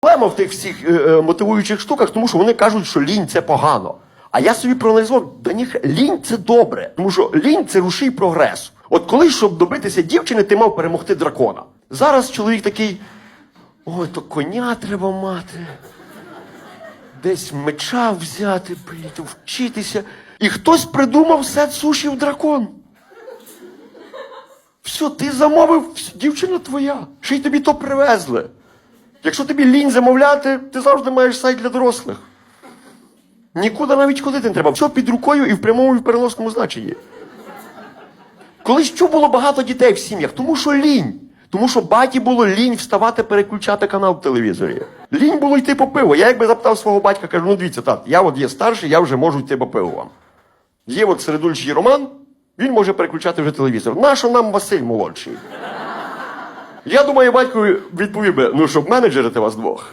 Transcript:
Проблема в тих всіх е, е, мотивуючих штуках, тому що вони кажуть, що лінь це погано. А я собі проаналізував, да ні, лінь це добре, тому що лінь це рушій прогресу. От колись, щоб добитися дівчини, ти мав перемогти дракона. Зараз чоловік такий: ой, то коня треба мати, десь меча взяти, блін, вчитися. І хтось придумав сет сушів дракон. Все, ти замовив, дівчина твоя. Ще й тобі то привезли. Якщо тобі лінь замовляти, ти завжди маєш сайт для дорослих. Нікуди навіть ходити не треба. Все під рукою і в прямому і в переносному значенні. Колись що було багато дітей в сім'ях? Тому що лінь. Тому що баті було лінь вставати, переключати канал в телевізорі. Лінь було йти по пиво. Я якби запитав свого батька, кажу, ну дивіться, тат, я от є старший, я вже можу йти по пиву вам. Є от середульчий Роман, він може переключати вже телевізор. Нащо нам Василь молодший? Я думаю, батько відповів би, ну щоб менеджерити вас двох.